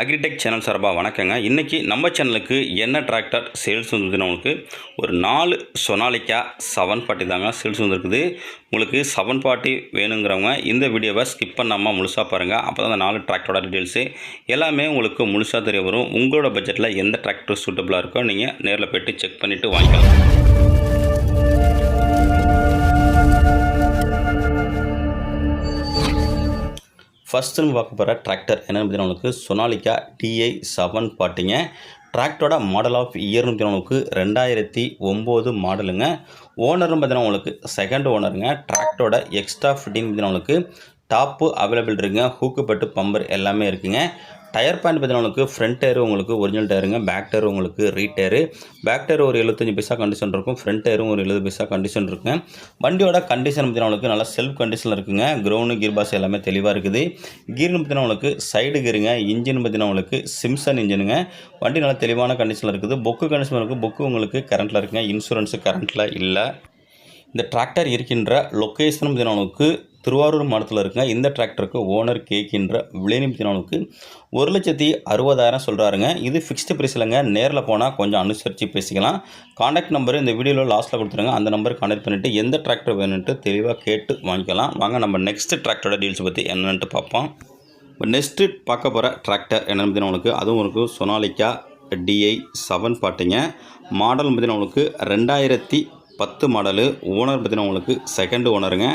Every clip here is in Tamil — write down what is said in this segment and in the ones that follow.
அக்ரிடெக் சேனல் சார்பாக வணக்கங்க. இன்றைக்கி நம்ம சேனலுக்கு என்ன டிராக்டர் சேல்ஸ் வந்ததுன்னா உங்களுக்கு ஒரு நாலு சொனாலிக்கா செவன் பார்ட்டி தாங்க சேல்ஸ் வந்துருக்குது உங்களுக்கு செவன் பார்ட்டி வேணுங்கிறவங்க இந்த வீடியோவை ஸ்கிப் பண்ணாமல் முழுசாக பாருங்கள் அப்போ தான் அந்த நாலு டிராக்டரோட டீட்டெயில்ஸு எல்லாமே உங்களுக்கு முழுசாக தெரிய வரும். உங்களோட பட்ஜெட்டில் எந்த டிராக்டர் சூட்டபுளாக இருக்கோ நீங்கள் நேரில் போய்ட்டு செக் பண்ணிவிட்டு வாங்கிக்கலாம். ஃபஸ்ட்டு நம்ம பார்க்க போகிற டிராக்டர் என்னென்னு பார்த்தீங்கன்னா உங்களுக்கு சொனாலிக்கா டிஐ செவன் பாட்டிங்க. டிராக்டரோட மாடல் ஆஃப் இயர்னு உங்களுக்கு ரெண்டாயிரத்தி ஒம்பது மாடலுங்க ஓனர்னு பார்த்தீங்கன்னா உங்களுக்கு செகண்ட் ஓனருங்க டிராக்டரோட எக்ஸ்ட்ரா ஃபிட்டிங் பார்த்தீங்கன்னா உங்களுக்கு டாப்பு அவைலபிள் இருக்குங்க. ஹூக்கு பட்டு பம்பர் எல்லாமே இருக்குங்க. டயர் பாயிண்ட் பார்த்தீங்கன்னா உங்களுக்கு ஃப்ரண்ட் டயர் உங்களுக்கு ஒரிஜினல் டயருங்க. பேக் டயர் உங்களுக்கு ரீ டயரு. பேக் டயர் ஒரு எழுபத்தஞ்சு பைசா கண்டிஷன் இருக்கும். ஃப்ரண்ட் டயரும் ஒரு எழுபது பைசா கண்டிஷன் இருக்குங்க. வண்டியோட கண்டிஷன் பார்த்தீங்கன்னா உங்களுக்கு நல்லா செல்ஃப் கண்டிஷனில் இருக்குங்க. கிரௌண்டு கீர் பாஸ் எல்லாமே தெளிவாக இருக்குது. கீர்னு பார்த்தீங்கன்னா உங்களுக்கு சைடு கீருங்க இன்ஜின் பார்த்தீங்கன்னா உங்களுக்கு சிம்சன் இன்ஜினுங்க வண்டி நல்லா தெளிவான கண்டிஷனில் இருக்குது. புக்கு கண்டிஷன் இருக்குது. புக்கு உங்களுக்கு கரண்ட்டில் இருக்குங்க. இன்சூரன்ஸு கரண்ட்டில் இல்லை. இந்த டிராக்டர் இருக்கின்ற லொக்கேஷன் பார்த்தீங்கன்னா திருவாரூர் மாவட்டத்தில் இருக்குங்க இந்த டிராக்டருக்கு ஓனர் கேட்கின்ற விளைநிமித்தினவனுக்கு ஒரு லட்சத்தி அறுபதாயிரம் சொல்கிறாருங்க இது ஃபிக்ஸ்டு ப்ரைஸ் இல்லைங்க. நேரில் போனால் கொஞ்சம் அனுசரித்து பேசிக்கலாம். காண்டாக்ட் நம்பர் இந்த வீடியோவில் லாஸ்ட்டில் கொடுத்துருங்க. அந்த நம்பர் காண்டாக்ட் பண்ணிவிட்டு எந்த டிராக்டர் வேணுன்ட்டு தெளிவாக கேட்டு வாங்கிக்கலாம். வாங்க நம்ம நெக்ஸ்ட் டிராக்டரோட டீல்ஸ் பற்றி என்னென்ட்டு பார்ப்போம். இப்போ நெக்ஸ்ட்டு பார்க்க போகிற டிராக்டர் என்னென்னு பார்த்தீங்கன்னா அதுவும் உங்களுக்கு சொனாலிக்கா டிஐ செவன் பார்ட்டிங்க மாடல் பார்த்தீங்கன்னா உங்களுக்கு ரெண்டாயிரத்தி பத்து மாடலு ஓனர் பார்த்தீங்கன்னா உங்களுக்கு செகண்ட் ஓனருங்க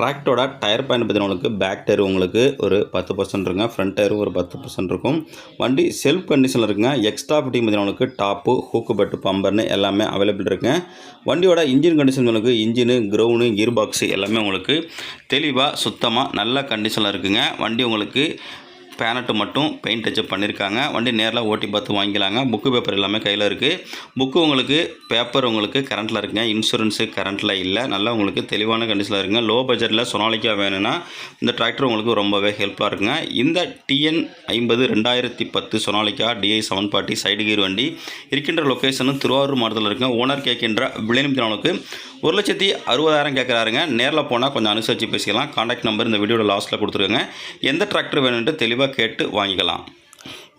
டிராக்டரோட டயர் பாயிண்ட் பார்த்தீங்கன்னா உங்களுக்கு பேக் டயர் உங்களுக்கு ஒரு பத்து பர்சன்ட் இருக்குங்க ஃப்ரண்ட் டயரும் ஒரு பத்து பர்சன்ட் இருக்கும். வண்டி செல்ஃப் கண்டிஷனில் இருக்குங்க எக்ஸ்ட்ரா ஃபிட்டிங் பார்த்தீங்கன்னா உங்களுக்கு டாப்பு ஹூக்கு பட்டு பம்பர்னு எல்லாமே அவைலபிள் இருக்குங்க. வண்டியோட இன்ஜின் கண்டிஷன் உங்களுக்கு இன்ஜினு க்ரௌனு கியர் பாக்ஸு எல்லாமே உங்களுக்கு தெளிவாக சுத்தமாக நல்ல கண்டிஷனில் இருக்குங்க. வண்டி உங்களுக்கு பேனட்டு மட்டும் பெயிண்ட் டச்சப் பண்ணியிருக்காங்க வண்டி நேரில் ஓட்டி பார்த்து வாங்கிக்கலாங்க. புக்கு பேப்பர் எல்லாமே கையில் இருக்குது புக்கு உங்களுக்கு பேப்பர் உங்களுக்கு கரண்ட்டில் இருக்குங்க. இன்சூரன்ஸு கரண்ட்டில் இல்லை. நல்லா உங்களுக்கு தெளிவான கண்டிஷனில் இருக்குங்க. லோ பட்ஜெட்டில் சொனாலிக்கா வேணும்னா இந்த டிராக்டர் உங்களுக்கு ரொம்பவே ஹெல்ப்ஃபுல்லாக இருக்குங்க. இந்த டிஎன் ஐம்பது ரெண்டாயிரத்தி பத்து Sonalika DI seven forty side gear வண்டி இருக்கின்ற லொக்கேஷனும் திருவாரூர் மாவட்டத்தில் இருக்குங்க. ஓனர் கேட்கின்ற விலை ஒரு லட்சத்தி அறுபதாயிரம் கேட்குறாருங்க. நேரில் போனால் கொஞ்சம் அனுசரித்து பேசிக்கலாம். காண்டாக்ட் நம்பர் இந்த வீடியோவில் லாஸ்ட்டில் கொடுத்துருங்க எந்த டிராக்டர் வேணுன்ட்டு தெளிவாக கேட்டு வாங்கிக்கலாம்.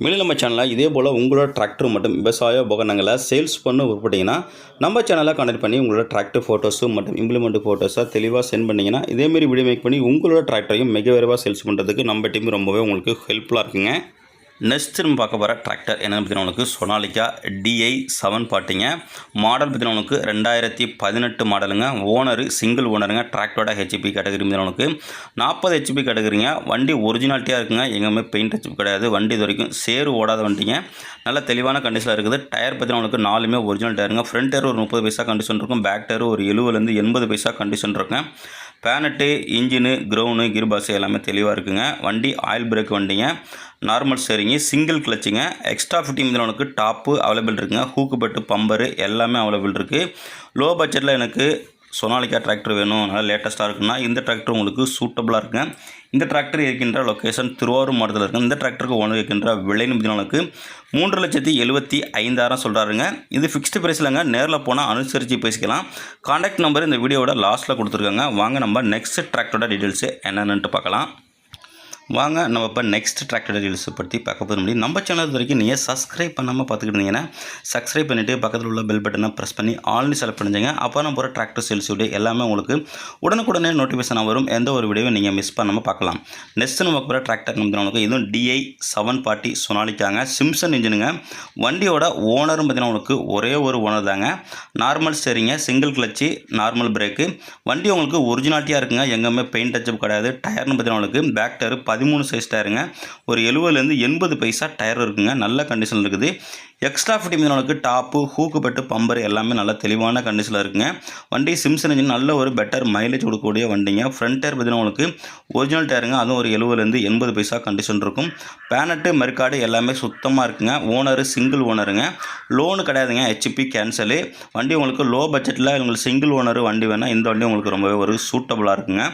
மேலும் நம்ம சேனலில் இதே போல் உங்களோட டிராக்டர் மற்றும் விவசாய உபகரணங்களை சேல்ஸ் பண்ண விருப்பப்பட்டீங்கன்னா நம்ம சேனலை கனெக்ட் பண்ணி உங்களோட டிராக்டர் ஃபோட்டோஸு மற்றும் இம்ப்ளிமெண்ட் ஃபோட்டோஸை தெளிவாக சென்ட் பண்ணிங்கன்னா இதேமாரி வீடியோ மேக் பண்ணி உங்களோட டிராக்டரையும் மிக விரைவாக சேல்ஸ் பண்ணுறதுக்கு நம்ம டீம் ரொம்பவே உங்களுக்கு ஹெல்ப்ஃபுல்லாக இருக்குங்க. நெக்ஸ்ட் நம்ம பார்க்க போகிற டிராக்டர் என்னென்னு பார்த்தீங்கன்னா உங்களுக்கு சொனாலிக்கா டிஐ செவன் பாட்டிங்க. மாடல் பார்த்தீங்கன்னா உங்களுக்கு ரெண்டாயிரத்தி பதினெட்டு மாடலுங்க ஓனரு சிங்கிள் ஓனருங்க டிராக்டரோட ஹெச்பி கேட்டகரி பார்த்தீங்கன்னா உங்களுக்கு நாற்பது ஹெச்பி கேட்டகரிங்க வண்டி ஒரிஜினாலிட்டியாக இருக்குங்க. எங்கேயுமே பெயிண்ட் ஹெச்பி கிடையாது. வண்டி இது வரைக்கும் சேரு ஓடாத வண்டிங்க. நல்ல தெளிவான கண்டிஷனில் இருக்குது. டயர் பார்த்தீங்கன்னா உங்களுக்கு நாலுமே ஒரிஜினல் டயருங்க ஃப்ரண்ட் டயர் ஒரு முப்பது பைசா கண்டிஷன் இருக்கும். பேக் டயர் ஒரு எழுபதுலேருந்து எண்பது பைசா கண்டிஷன் இருக்குங்க பேனட்டு இன்ஜினு க்ரௌனு கிர்பாஸ் பாக்ஸ் எல்லாமே தெளிவாக இருக்குங்க. வண்டி ஆயில் பிரேக் வண்டிங்க. நார்மல் ஸ்டேரிங்கு சிங்கிள் கிளச்சுங்க எக்ஸ்ட்ரா ஃபிட்டிங் உனக்கு டாப்பு அவைலபிள் இருக்குங்க. ஹூக்கு பட்டு பம்பரு எல்லாமே அவைலபிள் இருக்குது லோ பட்ஜெட்டில் எனக்கு சொனாலிக்கா டிராக்டர் வேணும். நல்லா லேட்டஸ்ட்டாக இருக்குன்னா இந்த டிராக்டர் உங்களுக்கு சூட்டபுளாக இருக்குங்க இந்த டிராக்டர் இருக்கின்ற லொக்கேஷன் திருவாரூர் மாவட்டத்தில் இருக்குது இந்த டிராக்டருக்கு ஒன்று இருக்கின்ற விலை நிமிடங்களுக்கு மூன்று லட்சத்தி எழுபத்தி ஐந்தாயிரம் சொல்கிறாருங்க இது ஃபிக்ஸ்டு ப்ரைஸ்லங்க நேரில் போனால் அனுசரித்து பேசிக்கலாம். காண்டாக்ட் நம்பர் இந்த வீடியோவோட லாஸ்ட்டில் கொடுத்துருக்காங்க. வாங்க நம்ம நெக்ஸ்ட் டிராக்டரோட டீட்டெயில்ஸு என்னென்னுட்டு பார்க்கலாம். வாங்க நம்ம இப்போ நெக்ஸ்ட் டிராக்டர் டீல்ஸ் பற்றி பார்க்க போகிற முடியும் நம்ம சேனல் வரைக்கும் நீங்கள் சப்ஸ்கிரைப் பண்ணாமல் பார்த்துக்கிட்டு இருந்தீங்கன்னா சப்ஸ்கிரைப் பண்ணிவிட்டு பக்கத்தில் உள்ள பெல் பட்டனை ப்ரெஸ் பண்ணி ஆல்னி செலக்ட் பண்ணிச்சிங்க அப்போ நம்ம போகிற டிராக்டர் சேல்ஸ் வீடியோ எல்லாமே உங்களுக்கு உடனுக்குடனே நோட்டிஃபிகேஷன் வரும். எந்த ஒரு வீடியோவை நீங்கள் மிஸ் பண்ணாமல் பார்க்கலாம். நெக்ஸ்ட் நம்ம போகிற டிராக்டர் உங்களுக்கு இதுவும் டிஐ செவன் பார்ட்டி சொனாலிக்காங்க. சிம்சன் இன்ஜினுங்க வண்டியோட ஓனரும் பார்த்தீங்கன்னா உங்களுக்கு ஒரே ஒரு ஓனர் தாங்க. நார்மல் ஸ்டேரிங்க சிங்கிள் கிளச்சு நார்மல் பிரேக்கு வண்டி உங்களுக்கு ஒரிஜினாலிட்டியாக இருக்குங்க. எங்கேயுமே பெயிண்ட் டச்சப் கிடையாது. டயர்னு பார்த்தீங்கன்னா உங்களுக்கு பேக் டயர் பதிமூணு சைஸ் டயருங்க ஒரு எழுபதுலேருந்து எண்பது பைசா டயர் இருக்குங்க. நல்ல கண்டிஷனில் இருக்குது. எக்ஸ்ட்ரா ஃபிட்டிங் உங்களுக்கு டாப்பு ஹூக்கு பெட்டு பம்பர் எல்லாமே நல்ல தெளிவான கண்டிஷனில் இருக்குங்க. வண்டி சிம்சன் இன்ஜின் நல்ல ஒரு பெட்டர் மைலேஜ் கொடுக்கக்கூடிய வண்டிங்க. ஃப்ரண்ட் டயர் பார்த்தீங்கன்னா உங்களுக்கு ஒரிஜினல் டயருங்க அதுவும் ஒரு எழுபதுலேருந்து எண்பது பைசா கண்டிஷன் இருக்கும். பேனட்டு மெர்காடு எல்லாமே சுத்தமாக இருக்குங்க. ஓனரு சிங்கிள் ஓனருங்க லோனு கிடையாதுங்க. ஹெச்பி கேன்சலு வண்டி உங்களுக்கு லோ பட்ஜெட்டில் உங்களுக்கு சிங்கிள் ஓனர் வண்டி வேணால் இந்த வண்டி உங்களுக்கு ரொம்பவே ஒரு சூட்டபுளாக இருக்குங்க.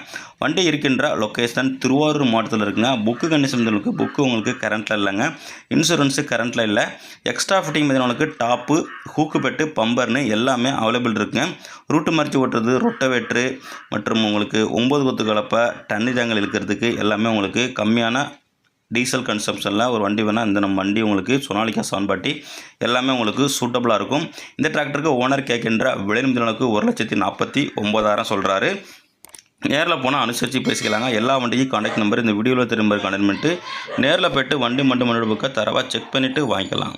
வண்டி இருக்கின்ற லொக்கேஷன் திருவாரூர் மாவட்டத்தில் இருக்குது இருக்குங்க புக்கு கண்டிஷன் இருக்குது புக்கு உங்களுக்கு கரண்ட்டில் இல்லைங்க. இன்சூரன்ஸு கரண்ட்டில் இல்லை. எக்ஸ்ட்ரா ஃபிட்டிங் பார்த்தீங்கன்னா டாப்பு ஹூக்கு பெட்டு பம்பர்னு எல்லாமே அவைலபிள் இருக்குங்க. ரூட்டு மறித்து ஓட்டுறது ரொட்டவேட்ரு மற்றும் உங்களுக்கு ஒம்பது கொத்து கலப்பை தண்ணி தாங்கல் இழுக்கிறதுக்கு எல்லாமே உங்களுக்கு கம்மியான டீசல் கன்சம்ஷனில் ஒரு வண்டி வேணால் இந்த நம்ம வண்டி உங்களுக்கு சொனாலிக்கா சான்பாட்டி எல்லாமே உங்களுக்கு சூட்டபுளாக இருக்கும். இந்த டிராக்டருக்கு ஓனர் கேட்கின்ற விலை நிமிடங்களுக்கு ஒரு லட்சத்தி நாற்பத்தி ஒம்பதாயிரம் சொல்கிறாரு நேரில் போனால் அனுசரித்து பேசிக்கலாங்க. எல்லா வண்டியும் கான்டாக்ட் நம்பர் இந்த வீடியோவில் திரும்ப கான்டாக்ட் பண்ணிட்டு நேரில் போய்ட்டு வண்டி மட்டும் மண்ணு புக்கை தரவாக செக் பண்ணிவிட்டு வாங்கிக்கலாம்.